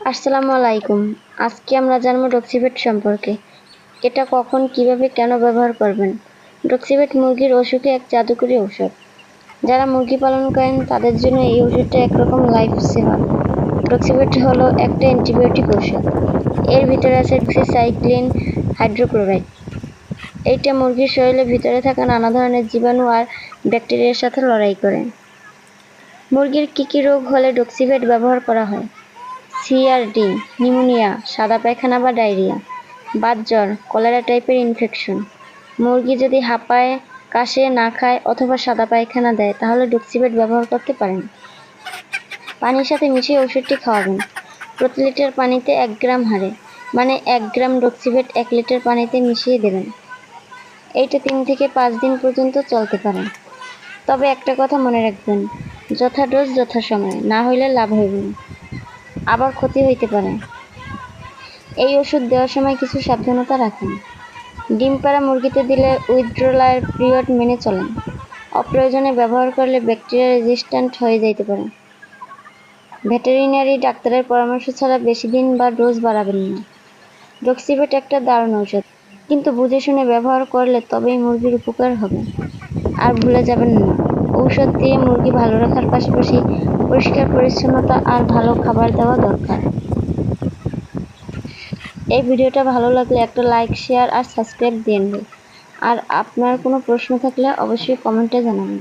আসসালামু আলাইকুম। আজকে আমরা জানব ডক্সিভেট সম্পর্কে। এটা কখন, কীভাবে, কেন ব্যবহার করবেন? ডক্সিভেট মুরগির অসুখে এক জাদুকরী ঔষধ। যারা মুরগি পালন করেন, তাদের জন্য এই ওষুধটা একরকম লাইফ সেভার। ডক্সিভেট হলো একটা অ্যান্টিবায়োটিক ঔষধ। এর ভিতরে আছে সাইক্লিন হাইড্রোক্লোরাইড। এইটা মুরগির শরীরের ভিতরে থাকা নানা ধরনের জীবাণু আর ব্যাকটেরিয়ার সাথে লড়াই করে। মুরগির কী কী রোগ হলে ডক্সিভেট ব্যবহার করা হয়? সিআরডি নিউমোনিয়া সাদা পায়খানা বা ডায়রিয়া বাতজ্বর কলেরা টাইপের ইনফেকশন মুরগি যদি হাঁপায়, কাশে, না খায় অথবা সাদা পায়খানা দেয়, তাহলে ডক্সিভেট ব্যবহার করতে পারেন। পানির সাথে মিশিয়ে ওষুধটি খাওয়াবেন। প্রতি লিটার পানিতে এক গ্রাম হারে মানে এক গ্রাম ডক্সিভেট এক লিটার পানিতে মিশিয়ে দেবেন। এইটা তিন থেকে পাঁচ দিন পর্যন্ত চলতে পারে। তবে একটা কথা মনে রাখবেন, যথা ডোজ যথা সময়, না হইলে লাভ হইবে না। আবার ক্ষতি হইতে পারে। এই ওষুধ দেওয়ার সময় কিছু সাবধানতা রাখুন। ডিম পাড়া মুরগিতে দিলে উইথড্রলার পিরিয়ড মেনে চলেন। অপ্রয়োজনে ব্যবহার করলে ব্যাকটেরিয়া রেজিস্ট্যান্ট হয়ে যাইতে পারে। ভেটেরিনারি ডাক্তারের পরামর্শ ছাড়া বেশি দিন বা ডোজ বাড়াবেন না। ডক্সিভেট একটা দারুণ ঔষধ। কিন্তু বুঝে শুনে ব্যবহার করলে তবেই মুরগির উপকার হবে। আর ভুলে যাবেন না। ঔষধ দিয়ে মুরগি ভালো রাখার পাশাপাশি পরিষ্কার পরিচ্ছন্নতা আর ভালো খাবার দেওয়া দরকার। এই ভিডিওটা ভালো লাগলে একটা লাইক, শেয়ার আর সাবস্ক্রাইব দিয়ে আর আপনার কোনো প্রশ্ন থাকলে অবশ্যই কমেন্টে জানাবেন।